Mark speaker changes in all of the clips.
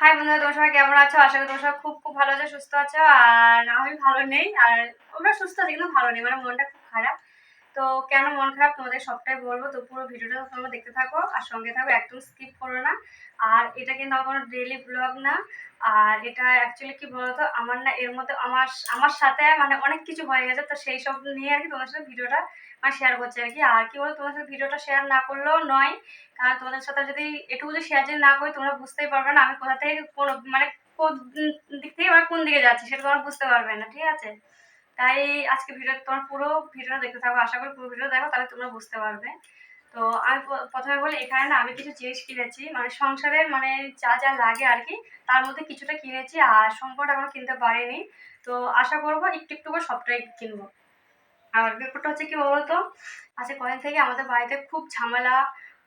Speaker 1: High বন্ধুরা, তোমার সবাই কেমন আছো? আশা করি তোমার সবাই খুব খুব ভালো আছো, সুস্থ আছো, আর আমি ভালো নেই, আর আমরা সুস্থ আছি কিন্তু ভালো নেই মানে মনটা খুব খারাপ। তো কেন মন খারাপ? তোমাদের সবটাই বলব। তো পুরো ভিডিওটা তোমরা দেখতে থাকো আর সঙ্গে থাকো, একদম স্কিপ করো না। আর এটা কিন্তু আমার কোনো ডেইলি ব্লগ না। আর এটা অ্যাকচুয়ালি কি বলতো? আমার না এর মধ্যে আমার আমার সাথে মানে অনেক কিছু হয়ে গেছে। তো সেই সব নিয়ে আর কি তোমার সাথে ভিডিওটা মানে শেয়ার করছি আর কি। আর কি বলতো? তোমার সাথে ভিডিওটা শেয়ার না করলেও নয়। কারণ তোমাদের সাথে যদি এটুকু যদি শেয়ার যদি না করি, তোমরা বুঝতেই পারবে না আমি কোথা থেকে কোন মানে কোন দিক থেকে বা কোন দিকে যাচ্ছি, সেটা তোমরা বুঝতে পারবে না। ঠিক আছে? তাই আজকে ভিডিও তোমার পুরো ভিডিওটা দেখতে থাকো, আশা করি পুরো ভিডিও দেখো, তাহলে তোমরা বুঝতে পারবে। তো আমি প্রথমে বলি, এখানে না আমি কিছু জিনিস কিনেছি মানে সংসারের মানে যা যা লাগে আর কি, তার মধ্যে কিছুটা কিনেছি আর সম্পূর্ণ এখনও কিনতে পারিনি। তো আশা করব একটু একটু করে সবটাই কিনবো। আর ব্যাপারটা হচ্ছে কি বলতো, আজকে কদিন থেকে আমাদের বাড়িতে খুব ঝামেলা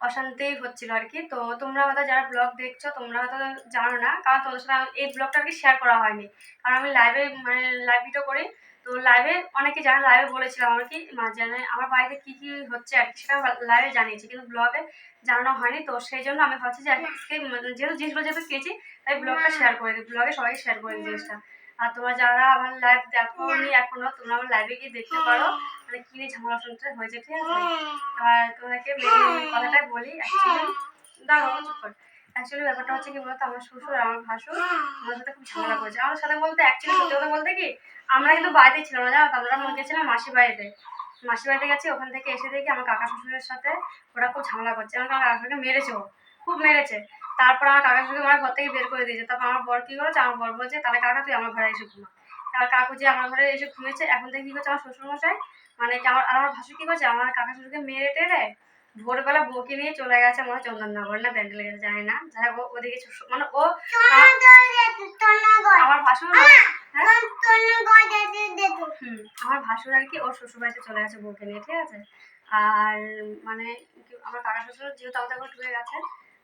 Speaker 1: অশান্তি হচ্ছিল আর কি। তো তোমরা হয়তো যারা ব্লগ দেখছ, তোমরা হয়তো জানো না, কারণ তোমাদের সাথে এই ব্লগটা আর কি শেয়ার করা হয়নি। কারণ আমি লাইভে মানে লাইভ ভিডিও করি। তো লাইভে অনেকে যারা লাইভে বলেছিলাম আর কি মানে আমার বাড়িতে কী কী হচ্ছে আর কি, সেটা লাইভে জানিয়েছি, কিন্তু ব্লগে জানানো হয়নি। তো সেই জন্য আমি ভাবছি যে আজকে মানে যেহেতু জিনিসগুলো যেহেতু খেয়েছি তাই ব্লগটা শেয়ার করে দিই। ব্লগে সবাই শেয়ার করে দিই জিনিসটা। আর তোমরা যারা আমার লাইভ দেখো নি এখনও, তোমরা আমার লাইভে গিয়ে দেখতে পারো। কি ঝামেলা হয়েছে, ঠিক আছে? আর তোমাকে বলি দাঁড়াও, চুপ কর। অ্যাকচুয়ালি ব্যাপারটা হচ্ছে কি বলতো, আমার শ্বশুর, আমার আমার সাথে খুব ঝামেলা করেছে। আমার সাথে বলতে অ্যাকচুয়ালি সত্যি কথা বলতে কি, আমরা কিন্তু বাড়িতে ছিলাম না, জানো আমরা মনে গেছিলাম মাসি বাড়িতে। মাসি বাড়িতে গেছি, ওখান থেকে এসে দেখি আমার কাকা শ্বশুরের সাথে ওরা খুব ঝামেলা করছে। আমার কাকা শ্বশুরকে মেরেছে খুব মেরেছে। তারপর আমার কাকা শ্বশুরকে আমার ঘর থেকে বের করে দিয়েছে। তারপর আমার বর কি করেছে? আমার বর বলছে, তাহলে কাকা, তুই আমার ঘরে এসে ঘুমা। কাকু যে আমার ঘরে এসে ঘুমিয়েছে। এখন থেকে কি করছে আমার শ্বশুর মশাই মানে কি আমার আর আমার ভাসুর কি করছে? আমার কাকা শ্বশুরকে মেরে টেরে ভোরবেলা বউকে নিয়ে চলে গেছে মনে হয় চন্দননগর না ব্যান্ডেল গেছে জানি না। যাই হোক ও- ওদিকে মানে ও আমার ভাসুর হ্যাঁ? আমার ভাসুর আর কি ওর শ্বশুর বাড়িতে চলে গেছে বউকে নিয়ে ঠিক আছে? আর মানে আমার কাকা শ্বশুর যেহেতু আমাদের ঘরে ঢুকে গেছে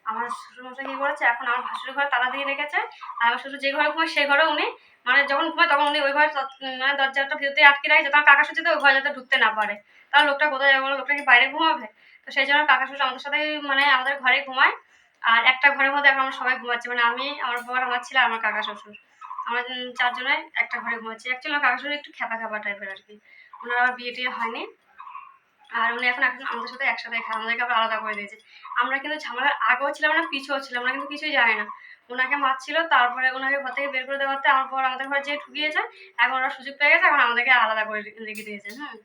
Speaker 1: আমার শ্বশুর মশাই কি করেছে? এখন আমার ভাসুরের ঘরে তালা দিয়ে রেখেছে। আর আমার শ্বশুর যে ঘরে ঘুমায় সেই ঘরে উনি মানে যখন ঘুমায় তখন উনি ওই ঘরে মানে দরজাটা ভিতরে আটকে রাখে যাতে আমার কাকা শ্বশুর ওই ঘরে যাতে ঢুকতে না পারে। তাহলে লোকটা কোথায় যাবে লোকটা কি বাইরে ঘুমাবে? তো সেই জন্য কাকা শ্বশুর আমাদের সাথে মানে আমাদের ঘরে ঘুমায়। আর একটা ঘরের মধ্যে এখন আমরা সবাই ঘুমাচ্ছি। মানে আমি, আমার বর আমার ছিল আমার কাকা শ্বশুর। আমরা চারজনে একটা ঘরে ঘুমাচ্ছি। অ্যাকচুয়ালি আমার কাকা শ্বশুর একটু খ্যাপা খ্যাপা টাইপের আর কি। ওনার আবার বিয়ে টিয়ে হয়নি। আর উনি এখন এখন আমাদের সাথে একসাথে খায় আমাদেরকে আবার আলাদা করে দিয়েছে। আমরা কিন্তু ঝামেলার আগেও ছিলাম না পিছুও ছিলাম না, কিন্তু কিছুই জানি না। ওনাকে মারছিল, তারপরে ওনাকে ঘর থেকে বের করে দেওয়াতে আমার পর আমাদের ঘরে যে ঢুকিয়েছে, এখন ওরা সুযোগ পেয়ে গেছে, এখন আমাদেরকে আলাদা করে রেখে দিয়েছে হ্যাঁ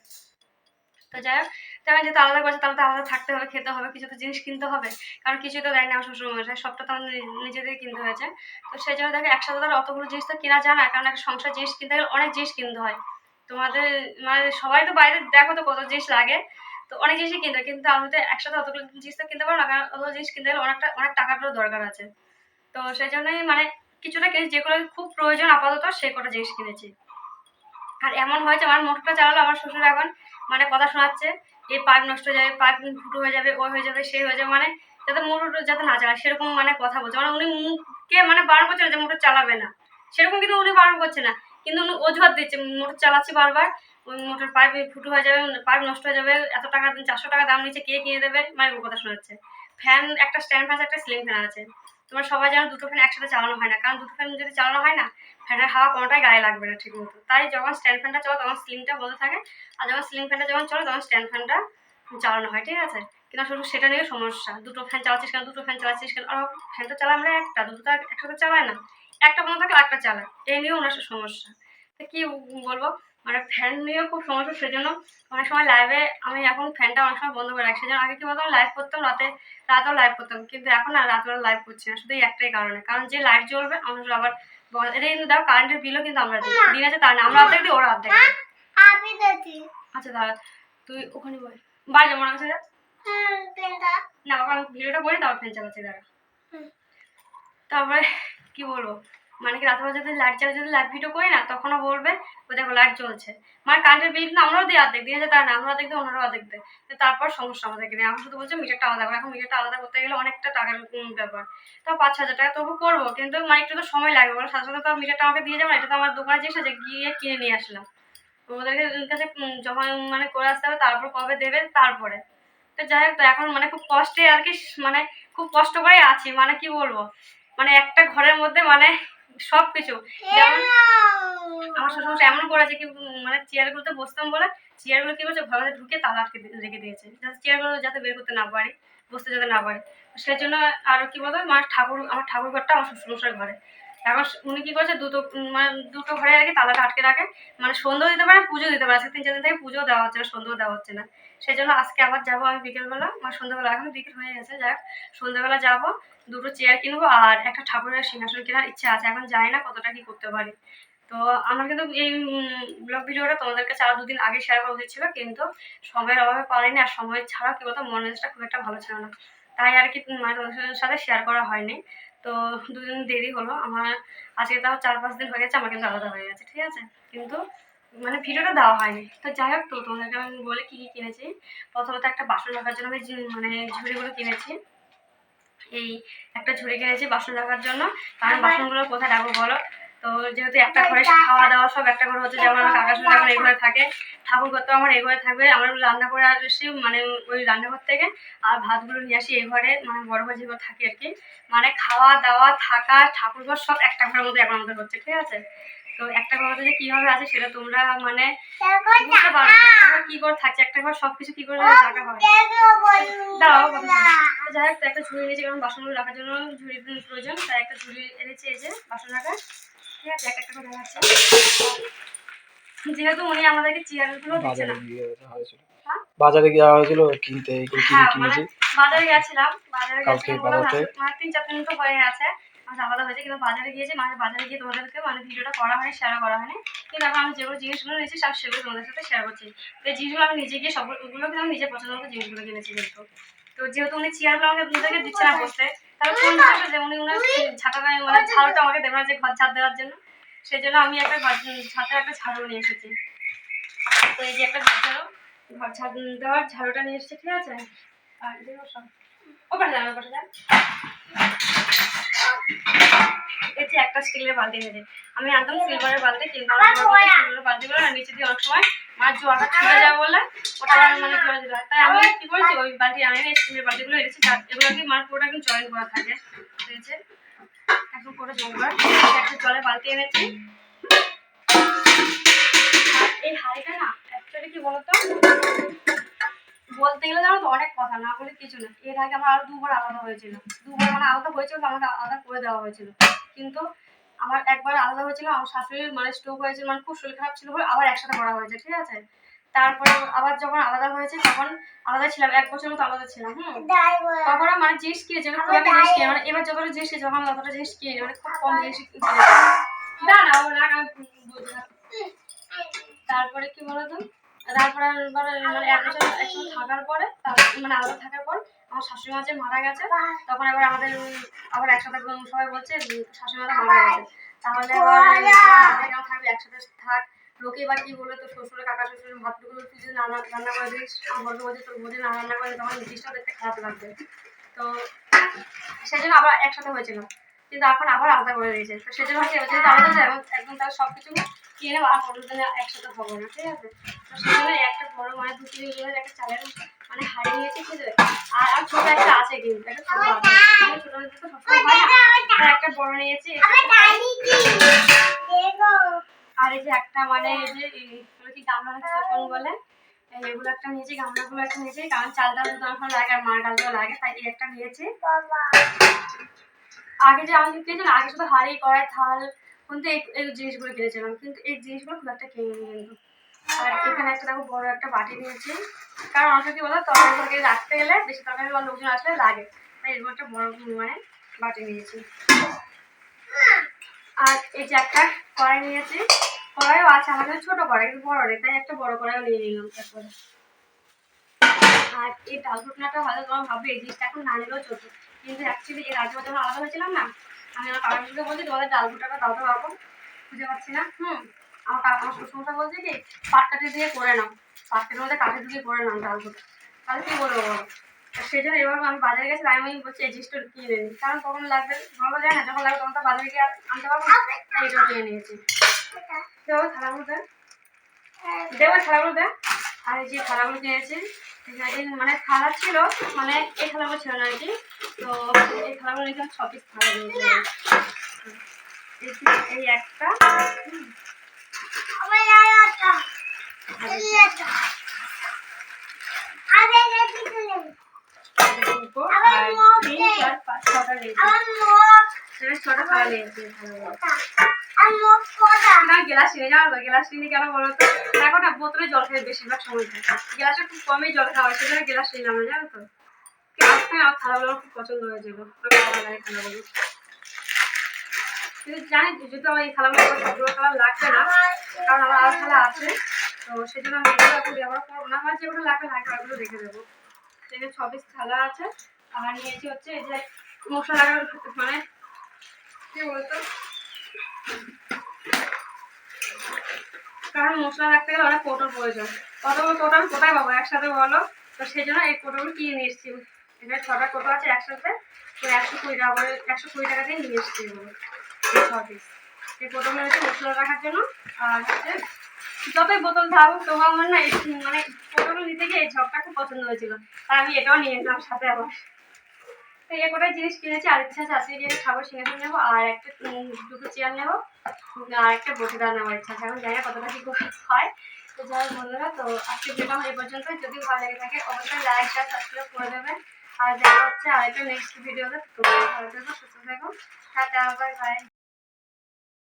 Speaker 1: তো যাই হোক তেমন যেহেতু আলাদা করেছে, তাহলে তো আলাদা থাকতে হবে, খেতে হবে, কিছু তো জিনিস কিনতে হবে। কারণ কিছুই তো দেয় না আমার শ্বশুর মশাই সবটা তো আমাদের নিজেদের কিনতে হয়েছে। তো সেই জন্য দেখে, একসাথে ধরো অতগুলো জিনিস তো কেনা যায় না, কারণ একটা সংসার জিনিস কিনতে গেলে অনেক জিনিস কিনতে হয়। তোমাদের মানে সবাই তো বাইরে দেখো তো কত জিনিস লাগে। তো অনেক জিনিসই কিনতে কিন্তু আমি তো একসাথে অতগুলো জিনিস তো কিনতে পারব না, কারণ অতগুলো জিনিস কিনতে গেলে অনেকটা, অনেক টাকাটারও দরকার আছে। তো সেই জন্যই মানে কিছুটা কিনেছি যেগুলো খুব প্রয়োজন আপাতত, সেই কটা জিনিস কিনেছি। আর এমন হয়েছে আমার মোটরটা চালালো আমার শ্বশুর এখন মানে কথা শোনাচ্ছে, এই পাইপ নষ্ট হয়ে যাবে, পাইপ ফুটো হয়ে যাবে ওই হয়ে যাবে সেই হয়ে যাবে মানে যাতে মোটর যাতে না চালায়, সেরকম মানে কথা বলছে। মানে উনি মুখকে মানে বারণ করছে না যে মোটর চালাবে না। সেরকম কিন্তু উনি বারণ করছে না। কিন্তু অজুহাত দিচ্ছে, মোটর চালাচ্ছি বারবার, মোটর পাইপ ফুটো হয়ে যাবে, পাইপ নষ্ট হয়ে যাবে, এত টাকা চারশো টাকা দাম নিচ্ছে, কে কিনে দেবে? মানে ওর কথা শোনাচ্ছে। ফ্যান, একটা স্ট্যান্ড ফ্যান একটা সিলিং ফ্যান আছে। তোমার সবাই জানো দুটো ফ্যান একসাথে চালানো হয় না, কারণ দুটো ফ্যান যদি চালানো হয় না, ফ্যানের হাওয়া কোনোটাই গায়ে লাগবে না ঠিক মতো তাই যখন স্ট্যান্ড ফ্যানটা চলে, তখন সিলিংটা বন্ধ থাকে, আর যখন সিলিং ফ্যানটা যখন চলে, তখন স্ট্যান্ড ফ্যানটা চালানো হয়, ঠিক আছে? কিন্তু শুধু সেটা নিয়ে সমস্যা। দুটো ফ্যান চালাচ্ছিস কেন, দুটো ফ্যান চালাচ্ছিস কেন? ফ্যান তো চালাই আমরা একটা, দুটো তো একসাথে চালায় না। একটা বন্ধ থাকলে একটা চালায়। এই নিয়েও ওনার সমস্যা। তো কী বলব? মানে ফ্যান নিয়েও খুব সমস্যা সেজন্য অনেক সময় লাইভে আমি এখন ফ্যানটা অনেক সময় বন্ধ করে রাখি। সেজন্য আগে কি বলতো লাইভ করতাম রাতে রাতেও লাইভ করতাম। কিন্তু এখন আর রাতবেলা লাইভ করছি না শুধু একটাই কারণে। কারণ যে লাইট জ্বলবে আমার আবার বল- এটা কিন্তু দেখো কারেন্টের বিলও কিন্তু আমরা দিই। দিন আছে তার না আমরা অর্ধেক দিই ওরা অর্ধেক আচ্ছা দাঁড়া তুই ওখানে বল। বাড়ি যাব না কাছে না বাবা আমি ভিডিওটা করি তারপর ফ্যান চালাচ্ছি দাঁড়া। তারপরে কি বলব? মানে কি রাতের যদি লাইট চালিয়ে যদি লাইভ ভিডিও করি না, তখনও বলবে, ও দেখো লাইট জ্বলছে। মানে কারেন্টের বিল কিন্তু আমরাও দিই অর্ধেক দিয়ে তার না আমরা অর্ধেক দিই দেয়। তো তারপর সমস্যা আমাদেরকে নিয়ে আমি শুধু বলছি মিটারটা আলাদা করে। এখন মিটারটা আলাদা করতে গেলে অনেকটা টাকার ব্যাপার। তাও পাঁচ হাজার টাকা তবু করব, কিন্তু মানে একটু তো সময় লাগবে। বলে, সাথে সাথে তো মিটারটা আমাকে দিয়ে যাব এটা তো আমার দোকানে জিনিস আছে গিয়ে কিনে নিয়ে আসলাম। ওদেরকে কাছে যখন মানে করে আসতে হবে, তারপর কবে দেবে, তারপরে। তো যাই হোক, তো এখন মানে খুব কষ্টে আর কি মানে খুব কষ্ট করে আছি। মানে কি বলব? মানে একটা ঘরের মধ্যে মানে সব কিছু আমার শ্বশুর এমন করেছে কি মানে চেয়ারগুলোতে বসতাম বলে চেয়ারগুলো কি করছে মধ্যে ঢুকে তালা আটকে রেখে দিয়েছে। যাতে চেয়ারগুলো যাতে বের করতে না পারি, বসতে যাতে না পারে। সেই জন্য আর কি বলতো আমার ঠাকুর আমার ঠাকুর ঘরটা আমার শ্বশুরমশাইয়ের ঘরে। এখন উনি কি করছে, দুটো মানে দুটো ঘরে আর কি তালাটা আটকে রাখে। মানে সন্ধ্যেও দিতে পারে, পুজো দিতে পারে। তিন চার দিন থেকে পুজো দেওয়া হচ্ছে না সন্ধ্যেও দেওয়া হচ্ছে না। সেই জন্য আজকে আবার যাব আমি বিকেলবেলা। মানে সন্ধ্যাবেলা এখন বিকেল হয়ে গেছে, যাক। সন্ধ্যাবেলা যাব, দুটো চেয়ার কিনবো আর একটা ঠাকুরের সিংহাসন কেনার ইচ্ছা আছে। এখন জানি না কতটা কি করতে পারি। তো আমার কিন্তু এই ব্লগ ভিডিওটা তোমাদের কাছে আরও দুদিন আগে শেয়ার করা উচিত ছিল কিন্তু সময়ের অভাবে পারিনি আর সময় ছাড়া কি বলতো মনোজটা খুব একটা ভালো ছিল না। তাই আর কি মানে তোমাদের সাথে শেয়ার করা হয়নি। তো দুদিন দেরি হলো। আমার আজকে তাও চার পাঁচ দিন হয়ে গেছে, আমার কিন্তু আলাদা হয়ে গেছে, ঠিক আছে? কিন্তু মানে ভিডিওটা দেওয়া হয়নি। তো যাই হোক তো তোমাদেরকে আমি বলে কী কী কিনেছি। প্রথমত একটা বাসন রাখার জন্য আমি মানে ঝুড়িগুলো কিনেছি এই একটা ঝুড়ি কিনেছি বাসন রাখার জন্য। কারণ বাসনগুলো কোথায় রাখব বলো? তো যেহেতু একটা ঘরে খাওয়া দাওয়া সব একটা ঘরে হচ্ছে যেমন আমার কাকা শ্বশুর এখন এই ঘরে থাকে ঠাকুর ঘর তো আমার এই ঘরে থাকবে। আমরা রান্না করে আসি মানে ওই রান্নাঘর থেকে আর ভাতগুলো নিয়ে আসি এই ঘরে মানে বড় ঘর যেগুলো থাকে আর কি। মানে খাওয়া দাওয়া থাকা ঠাকুর ঘর সব একটা ঘরের মধ্যে এখন আমাদের হচ্ছে ঠিক আছে? তো একটা ঘর যে কীভাবে আছে সেটা তোমরা মানে বুঝতে পারবে। একটা কি করে থাকছে? একটা ঘর সবকিছু কি করে জায়গা হয়। যাই হোক একটা ঝুড়ি নিয়েছি কারণ বাসনগুলো রাখার জন্য ঝুড়ি প্রয়োজন তাই একটা ঝুড়ি এনেছি এই যে বাসন রাখার ঠিক আছে এক একটা করে দেখাচ্ছি। যেহেতু উনি আমাদেরকে চেয়ারগুলো দিচ্ছে না। হ্যাঁ?
Speaker 2: বাজারে যাওয়া হয়েছিল কিনতে
Speaker 1: হ্যাঁ মানে
Speaker 2: কিনেছি।
Speaker 1: বাজারে গেছিলাম বাজারে গেছিলাম? মানে তিন চার দিন তো হয়ে গেছে আমার আলাদা হয়েছে কিন্তু বাজারে গিয়েছি মানে বাজারে গিয়ে তোমাদেরকে মানে ভিডিওটা করা হয়নি শেয়ার করা হয়নি। কিন্তু এখন আমি যেগুলো জিনিসগুলো নিয়েছি সব সেগুলো তোমাদের সাথে শেয়ার করছি। তো এই জিনিসগুলো আমি নিজে গিয়ে সবগুলো কিন্তু আমি নিজে পছন্দ মতো জিনিসগুলো কিনেছি কিন্তু তো যেহেতু উনি চেয়ারগুলো আমাকে নিজেকে দিচ্ছে না বসতে। তাহলে কোন যে উনি উনার ঝাঁটাটা মানে ঝাড়ুটা আমাকে দেবে না যে ঘর ঝাড় দেওয়ার জন্য। সেই জন্য আমি একটা ঘর ছাদের একটা ঝাড়ু নিয়ে এসেছি। তো এই যে একটা ঘর ঝাড়ু ঘর ঝাড় দেওয়ার ঝাড়ুটা নিয়ে এসেছি ঠিক আছে? আর ওপারে যান ওপারে যান এই যে একটা স্টিলের বালতি এনেছে আমি আনতাম সিলভারের বালতি কিন্তু আমার সিলভারের বালতিগুলো না। নিচে দিয়ে অনেক সময় মাছ জোয়াটা ছুটে যাবে বলে ওটা আবার মানে জোয়া হয় তাই আমি কি করেছি ওই বালতি আমি স্টিলের বালতিগুলো এনেছি এগুলো কি পুরোটা জয়েন করা থাকে। যে পুরো করা একটা জলের বালতি এনেছি। এই হাঁড়িটা না অ্যাকচুয়ালি কি বলতো? বলতে গেলে জানো তো অনেক কথা না বলে কিছু না। এর আগে আমার আরও দুবার আলাদা হয়েছিল। দুবার মানে আলাদা হয়েছিল আমাকে আলাদা করে দেওয়া হয়েছিল। কিন্তু আমার একবার আলাদা হয়েছিল আমার শাশুড়ির মানে স্ট্রোক হয়েছিল মানে খুব শরীর খারাপ ছিল বলে আবার একসাথে করা হয়েছে ঠিক আছে? তারপরে আবার যখন আলাদা হয়েছে তখন আলাদা ছিলাম এক বছর মতো আলাদা ছিলাম হুম? তখন মানে জিনিস কিনেছে আমি খুব একটা জিনিস কিনে মানে এবার যতটা জিনিস কিনেছি তখন ততটা জিনিস কিনে মানে খুব কম জিনিস না না ও না আমি। তারপরে কি বলতো? তারপরে মানে এক বছর একসঙ্গে থাকার পরে মানে আলাদা থাকার পর আমার শাশুড়ি মা যে মারা গেছে। তখন আবার আমাদের আবার একসাথে সবাই বলছে শাশুড়ি মারা গেছে। তাহলে আবার থাকবে একসাথে থাক। লোকে বা কি বলে তো শ্বশুরের কাকা শ্বশুরের ভাতটুকু তুই যদি রান্না রান্না করে দিস আমার বলতে বলছে তোর বোঝে না রান্না করে তখন জিনিসটা দেখতে খারাপ লাগবে। তো সেই জন্য আবার একসাথে হয়েছিল। কিন্তু এখন আবার আলাদা করে দিয়েছে। তো সেই জন্য কি হচ্ছে আলাদা একদম তার সব কিছু কিনে আর কোনোদিন একসাথে হব না ঠিক আছে? তো জন্য একটা বড় মানে দু তিন লিটারের একটা চালের মানে হাড়ি নিয়েছি আছে? আর আর ছোট একটা আছে কিন্তু একটা ছোট আছে ছোট হলে তো সবসময় হয় না। একটা বড় নিয়েছি আর এই যে একটা মানে এই যে এগুলো কি গামলা চোপন বলে? এগুলো একটা নিয়েছি গামলাগুলো একটা নিয়েছি কারণ চালটা দুটো এখন লাগে আর মার গালগুলো লাগে তাই এই একটা নিয়েছি। আগে যে আমি কিনেছিলাম আগে শুধু হাঁড়ি কড়াই থাল কিন্তু এই জিনিসগুলো কিনেছিলাম, কিন্তু এই জিনিসগুলো খুব একটা কিনিনি কিন্তু। আর এখানে একটা দেখো বড় একটা বাটি নিয়েছি। কারণ অনেক কি বলো তরকারি তরকারি রাখতে গেলে বেশি তরকারি বা লোকজন আসলে লাগে। তাই এরকম একটা বড় মানে বাটি নিয়েছি। আর এই যে একটা কড়াই নিয়েছি। কড়াইও আছে, আমাদের ছোট কড়াই, কিন্তু বড় নেই তাই একটা বড় কড়াইও নিয়ে নিলাম তারপরে। আর এই ডাল ঘটনাটা হয়তো তোমার ভাববে এই জিনিসটা এখন না নিলেও চলতো কিন্তু অ্যাকচুয়ালি এর আগে যখন আলাদা হয়েছিলাম না। আমি আমার সাথে বলছি তোমাদের ডাল ঘুটাটা দাও তো বাবু খুঁজে পাচ্ছি না? হুম আমার কাকা আমার শ্বশুরমশা বলছে কি পাট কাঠি দিয়ে করে নাও। পাট কাঠির মধ্যে কাঠি দিয়ে করে নাও ডাল ঘুটা তাহলে কি বলব বলো সেই জন্য এবার আমি বাজারে গেছি তাই আমি বলছি এই জিনিসটা কিনে নিই। কারণ তখন লাগবে? ভালো যায় না যখন লাগবে তখন তো বাজারে গিয়ে আনতে পারব না। তাই এটাও কিনে নিয়েছি। দেবো থালাগুলো দেন। দেবো থালাগুলো দেন। আর এই যে থালাগুলো কিনেছি মানে থালা ছিল মানে এই থালাগুলো ছিল না আর কি। তো এই থালাগুলো নিয়েছিলাম ছ পিস থালা এই একটা ছটা ছটা নিয়েছি না গ্লাস নিয়ে যাও তো গ্লাস নিয়ে কেন বলো তো? দেখো না বোতলে জল খাই বেশিরভাগ সময় গ্লাসে খুব কমই জল খাওয়া হয় সেজন্য গ্লাস নিলাম না জানো তো? গ্লাস আমার আমার খুব পছন্দ হয়েছে গো। আমার ভালো লাগে থালাগুলো কিন্তু জানি তো, আমার এই আমার সবগুলো না কারণ আমার আরও থালা আছে তো সেজন্য আমি এখন ব্যবহার করব না। আমার যেগুলো লাগবে লাগবে ওগুলো রেখে দেবো। সেখানে ছ পিস থালা আছে আর নিয়েছি হচ্ছে এই যে মশলা মানে কি বলতো? কারণ মশলা রাখতে গেলে অনেক কোটোর প্রয়োজন। কতগুলো কোটো আমি কোথায় পাবো একসাথে বলো? তো সেই জন্য এই কোটোগুলো কিনে নিয়ে এসেছি। এখানে ছটা কোটো আছে একসাথে। তো একশো কুড়ি টাকা করে একশো কুড়ি টাকা দিয়ে নিয়ে এসেছি ছ পিস এই কোটোগুলো হচ্ছে মশলা রাখার জন্য। আর হচ্ছে, যতই বোতল থাকুক তবু আমার না মানে কোটোগুলো নিতে গিয়ে এই ঝপটা খুব পছন্দ হয়েছিল। আর আমি এটাও নিয়ে নিলাম সাথে আবার। তো এই কটাই জিনিস কিনেছি, আর ইচ্ছা আছে আজকে গিয়ে ঠাকুর সিংহাসন নেব, আর একটা দুটো চেয়ার নেব, আর একটা বটিদার নেওয়ার ইচ্ছা আছে। এখন জানি না কতটা কি হয়। তো যাই বন্ধুরা, তো আজকে ভিডিও এই পর্যন্ত যদি ভালো লেগে থাকে, অবশ্যই লাইক শেয়ার সাবস্ক্রাইব করে দেবেন। আর দেখা হচ্ছে আরেকটা নেক্সট ভিডিওতে তোমরা ভালো থেকো, সুস্থ থেকো। Tata bye bye